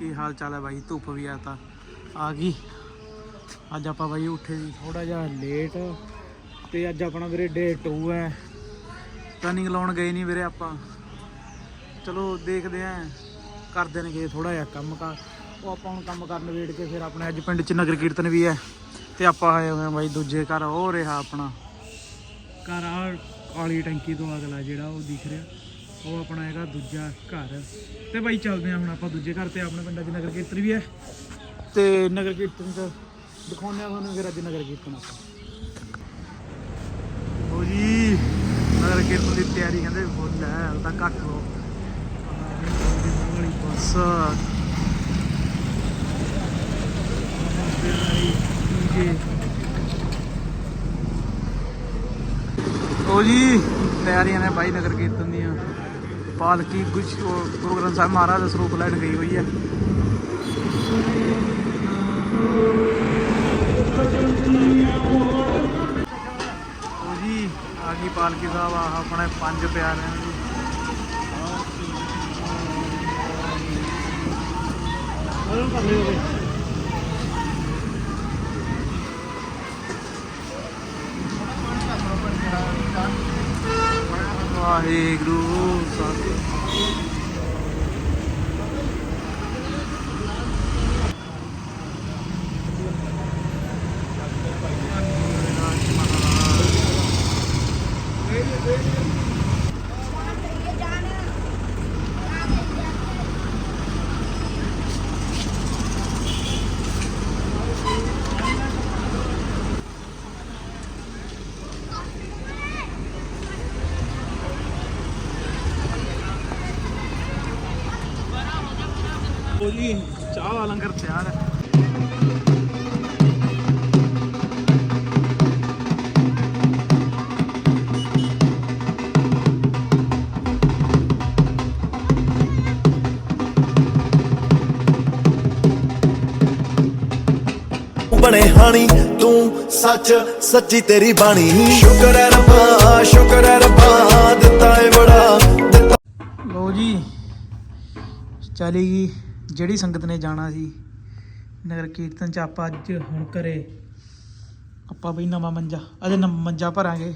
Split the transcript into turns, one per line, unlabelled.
ਕੀ ਹਾਲ ਚਾਲ ਹੈ ਬਾਈ? ਧੁੱਪ ਵੀ ਆ ਤਾਂ ਆ ਗਈ। ਅੱਜ ਆਪਾਂ ਬਾਈ ਉੱਠੇ ਸੀ ਥੋੜਾ ਜਿਹਾ ਲੇਟ ਤੇ ਅੱਜ ਆਪਣਾ ਵੀਰੇ ਡੇ 2 ਹੈ। ਰਨਿੰਗ ਲਾਉਣ ਗਏ ਨਹੀਂ ਵੀਰੇ ਆਪਾਂ। ਚਲੋ ਦੇਖਦੇ ਆਂ ਕਰਦੇ ਨੇ ਕਿ ਥੋੜਾ ਜਿਹਾ ਕੰਮ ਕਰ ਉਹ ਆਪਾਂ ਹੁਣ ਕੰਮ ਕਰਨ ਵੇੜ ਕੇ ਫਿਰ ਆਪਣੇ ਅੱਜ ਪਿੰਡ ਚ ਨਗਰ ਕੀਰਤਨ ਵੀ ਹੈ। ਤੇ ਆਪਾਂ ਆਏ ਹੋਏ ਆ ਬਾਈ ਦੂਜੇ ਘਰ, ਉਹ ਰਿਹਾ ਆਪਣਾ। ਘਰ ਆ ਕਾਲੀ ਟੈਂਕੀ ਤੋਂ ਅਗਲਾ ਜਿਹੜਾ ਉਹ ਦਿਖ ਰਿਹਾ। ਉਹ ਆਪਣਾ ਹੈਗਾ ਦੂਜਾ ਘਰ। ਤੇ ਬਾਈ ਚੱਲਦੇ ਆ ਹੁਣ ਆਪਾਂ ਦੂਜੇ ਘਰ ਤੇ, ਆਪਣੇ ਪਿੰਡਾਂ 'ਚ ਨਗਰ ਕੀਰਤਨ ਵੀ ਹੈ। ਤੇ ਨਗਰ ਕੀਰਤਨ 'ਚ ਦਿਖਾਉਂਦੇ ਆ ਤੁਹਾਨੂੰ ਫਿਰ ਅੱਜ ਨਗਰ ਕੀਰਤਨ ਆਪਾਂ। ਹੋ ਜੀ, ਨਗਰ ਕੀਰਤਨ ਦੀ ਤਿਆਰੀ ਕਹਿੰਦੇ ਫੁੱਲ ਹੈ, ਹਾਲੇ ਤਾਂ ਘੱਟ ਲੋ ਵਾਲੀ ਬੱਸ ਉਹ ਜੀ, ਤਿਆਰੀਆਂ ਨੇ ਬਾਈ ਨਗਰ ਕੀਰਤਨ ਦੀਆਂ। ਪਾਲਕੀ ਗੁਰੂ ਗ੍ਰੰਥ ਸਾਹਿਬ ਮਹਾਰਾਜ ਦਾ ਸਰੂਪ ਲੈਣ ਗਈ ਹੋਈ ਹੈ। ਉਹ ਜੀ, ਆ ਗਈ ਪਾਲਕੀ ਸਾਹਿਬ ਆ ਆਪਣੇ ਪੰਜ ਪਿਆਰਿਆਂ ਦੀ। ਵਾਹਿਗੁਰੂ ਸਤਿ ਜੀ ਚਾਹ ਦਾ ਲੰਗਰ ਤਿਆਰ ਹੈ।
ਬਣੇ ਹਾਣੀ ਤੂੰ ਸੱਚ ਸੱਚੀ ਤੇਰੀ ਬਾਣੀ। ਸ਼ੁਕਰ ਹੈ ਰੱਬਾ ਸ਼ੁਕਰ ਹੈ ਰੱਬਾ ਦਿੱਤਾ ਏ ਬੜਾ
ਲੋ ਜੀ ਚਲੀ ਗਈ। ਜਿਹੜੀ ਸੰਗਤ ਨੇ ਜਾਣਾ ਸੀ, ਨਗਰ ਕੀਰਤਨ ਚ ਆਪਾਂ ਅੱਜ ਹੁਣ ਘਰੇ, ਆਪਾਂ ਬਈ ਨਵਾਂ ਮੰਜਾ, ਅਜੇ ਨਵਾਂ ਮੰਜਾ ਭਰਾਂਗੇ।